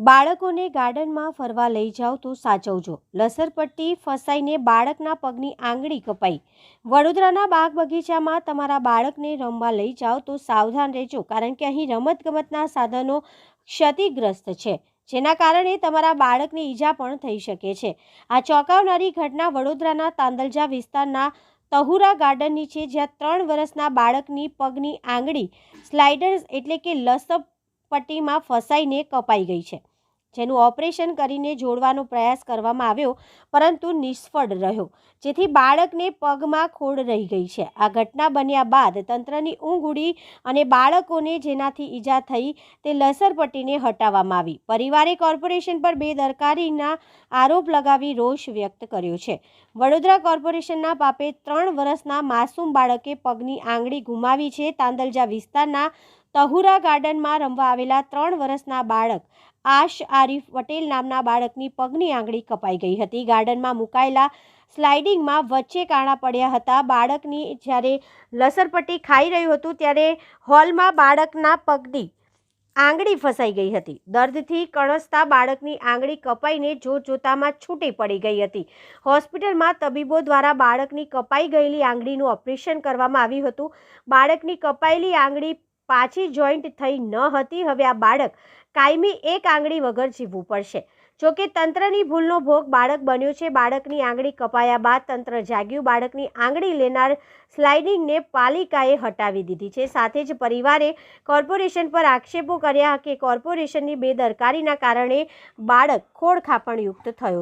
બાળકોને ગાર્ડનમાં ફરવા લઈ જાઓ તો સાચવજો. લસરપટ્ટી ફસાઈને બાળકના પગની આંગળી કપાઈ. વડોદરાના બાગ બગીચામાં તમારા બાળકને રમવા લઈ જાઓ તો સાવધાન રહેજો, કારણ કે અહીં રમતગમતના સાધનો ક્ષતિગ્રસ્ત છે, જેના કારણે તમારા બાળકને ઈજા પણ થઈ શકે છે. આ ચોંકાવનારી ઘટના વડોદરાના તાંદલજા વિસ્તારના તહુરા ગાર્ડનની છે, જ્યાં ત્રણ વર્ષના બાળકની પગની આંગળી સ્લાઇડર્સ એટલે કે લસપ પટ્ટીમાં ફસાઈને કપાઈ ગઈ છે. જેનું ઓપરેશન કરીને જોડવાનો પ્રયાસ કરવામાં આવ્યો, પરંતુ નિષ્ફળ રહ્યો. જેથી બાળકને પગમાં ખોડ રહી ગઈ છે. આ ઘટના બન્યા બાદ તંત્રની ઊંઘ ઉડી અને બાળકોને જેનાથી ઈજા થઈ તે લસરપટ્ટીને હટાવવામાં આવી. પરિવારે કોર્પોરેશન પર બેદરકારીના આરોપ લગાવી રોષ વ્યક્ત કર્યો છે. વડોદરા કોર્પોરેશનના પાપે ત્રણ વર્ષના માસૂમ બાળકે પગની આંગળી ગુમાવી છે. તાંદલજા વિસ્તારના તહુરા ગાર્ડનમાં રમવા આવેલા ત્રણ વર્ષના બાળક આશ આરીફ પટેલ નામના બાળકની પગની આંગળી કપાઈ ગઈ હતી. ગાર્ડનમાં મુકાયેલા સ્લાઇડિંગમાં વચ્ચે કાણા પડ્યા હતા. બાળકની જ્યારે લસરપટ્ટી ખાઈ રહ્યું હતું ત્યારે હોલમાં બાળકના પગની આંગળી ફસાઈ ગઈ હતી. દર્દથી કણસતા બાળકની આંગળી કપાઈને જોત જોતામાં છૂટી પડી ગઈ હતી. હોસ્પિટલમાં તબીબો દ્વારા બાળકની કપાઈ ગયેલી આંગળીનું ઓપરેશન કરવામાં આવ્યું હતું. બાળકની કપાયેલી આંગળી પાછી જોઈન્ટ થઈ ન હતી. હવે આ બાળક કાયમી એક આંગળી વગર જીવવું પડશે. જોકે તંત્રની ભૂલનો ભોગ બાળક બન્યો છે. બાળકની આંગળી કપાયા બાદ તંત્ર જાગ્યું. બાળકની આંગળી લેનાર સ્લાઇડિંગને પાલિકાએ હટાવી દીધી છે. સાથે જ પરિવારે કોર્પોરેશન પર આક્ષેપો કર્યા કે કોર્પોરેશનની બેદરકારીના કારણે બાળક ખોળખાપણયુક્ત થયો